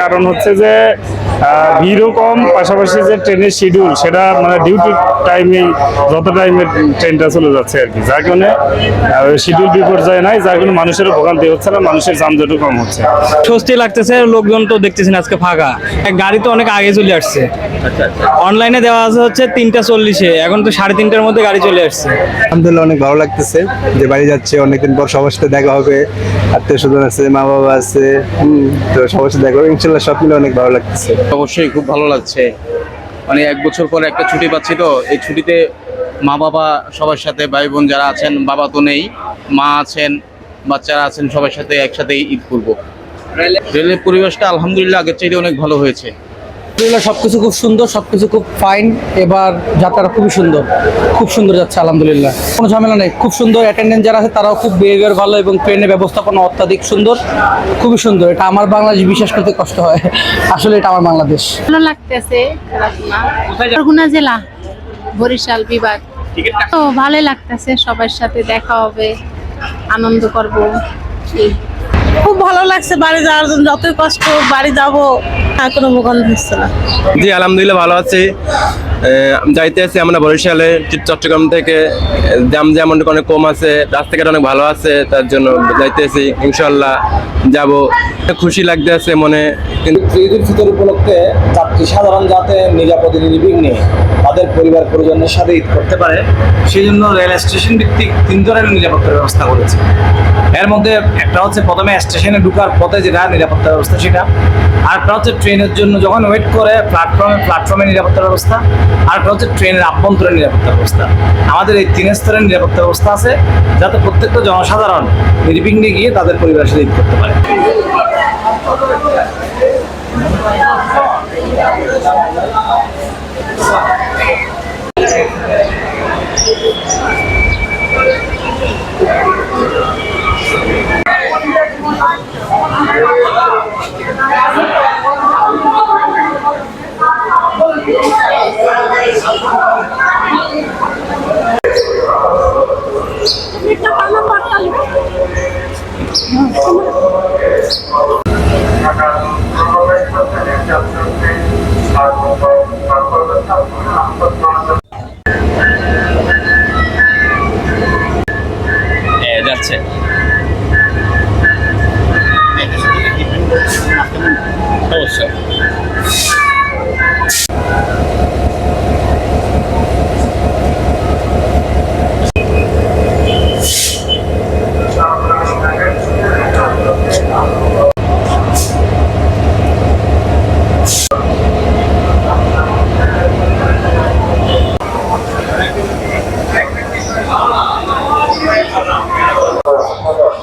কারণ হচ্ছে যে ভিড়ও কম পাশাপাশি যে ট্রেনের শিডিউল সেটা মানে ডিউটি টাইমে যত টাইমে ট্রেনটা চলে যাচ্ছে আর কি। যার কারণে শিডিউল বিপর্যয় নাই যার কারণে মানুষের ভোগান্তি হচ্ছে না মানুষের যানজটও কম হচ্ছে। স্বস্তি লাগতেছে লোকজন তো দেখতেছেন আজকে ফাঁকা। গাড়ি তো অনেক আগে চলে আসছে। অনলাইনে দেওয়া আছে হচ্ছে তিনটা চল্লিশে এখন তো সাড়ে তিনটার মধ্যে গাড়ি চলে আসছে। আলহামদুলিল্লাহ অনেক ভালো লাগতেছে যে বাড়ি যাচ্ছে অনেকদিন পর সবার সাথে দেখা হবে আত্মীয় স্বজন আছে মা বাবা আছে হুম, তো সবার সাথে দেখা হবে ইনশাল্লাহ সব মিলে অনেক ভালো লাগতেছে। অবশ্যই খুব ভালো লাগছে। মানে এক বছর পরে একটা ছুটি পাচ্ছি তো, এই ছুটিতে মা বাবা সবার সাথে ভাই বোন যারা আছেন, বাবা তো নেই, মা আছেন, বাচ্চারা আছেন, সবার সাথে একসাথে ঈদ করব। রেলের পরিবেশটা আলহামদুলিল্লাহ আগের চাইতে অনেক ভালো হয়েছে। আলহামদুলিল্লাহ সবকিছু খুব সুন্দর, সবকিছু খুব ফাইন এবার যাত্রাটা খুবই সুন্দর। খুব সুন্দর যাচ্ছে, আলহামদুলিল্লাহ। কোনো ঝামেলা নেই। খুব সুন্দর অ্যাটেন্ডেন্ট যারা আছে, তারাও খুব বিহেভিয়ার ভালো এবং ট্রেনের ব্যবস্থাপনা অত্যাধিক সুন্দর। খুবই সুন্দর। এটা আমার বাংলাদেশ বিশ্বাস করতে কষ্ট হয়। আসলে এটা আমার বাংলাদেশ। ভালো লাগতেছে জেলা, বরিশাল বিভাগ। তো ভালোই লাগতেছে সবার সাথে দেখা হবে, আনন্দ করব। খুব ভালো লাগছে বাড়ি যাওয়ার জন্য। যতই কষ্ট বাড়ি যাব, আর কোনো ভোগান্তি হচ্ছে না। জি, আলহামদুলিল্লাহ ভালো আছি। যাইতে আছি আমরা বরিশালে চট্টগ্রাম থেকে। দাম যেমন অনেক কম আছে, রাস্তাঘাট অনেক ভালো আছে, তার জন্য যাইতে আছি ইনশাল্লাহ যাব। খুশি লাগতে আছে মনে। ঈদ উল ফিতর উপলক্ষে যাত্রী সাধারণ যাতে নিরাপদে নির্বিঘ্নে তাদের পরিবার পরিজনের সাথে ঈদ করতে পারে। সেই জন্য রেল স্টেশন ভিত্তিক তিন ধরনের নিরাপত্তা ব্যবস্থা করেছে। এর মধ্যে একটা হচ্ছে প্রথমে স্টেশনে ঢুকার পথে যেটা নিরাপত্তা ব্যবস্থা সেটা। আরেকটা হচ্ছে ট্রেনের জন্য যখন ওয়েট করে প্ল্যাটফর্মে প্ল্যাটফর্মে নিরাপত্তা ব্যবস্থা। আরেকটা হচ্ছে ট্রেনের আভ্যন্তরীণ নিরাপত্তা ব্যবস্থা। আমাদের এই তিন স্তরের নিরাপত্তা ব্যবস্থা আছে, যাতে প্রত্যেকটা জনসাধারণ নির্বিঘ্নে গিয়ে তাদের পরিবারের সাথে করতে পারে। যাচ্ছে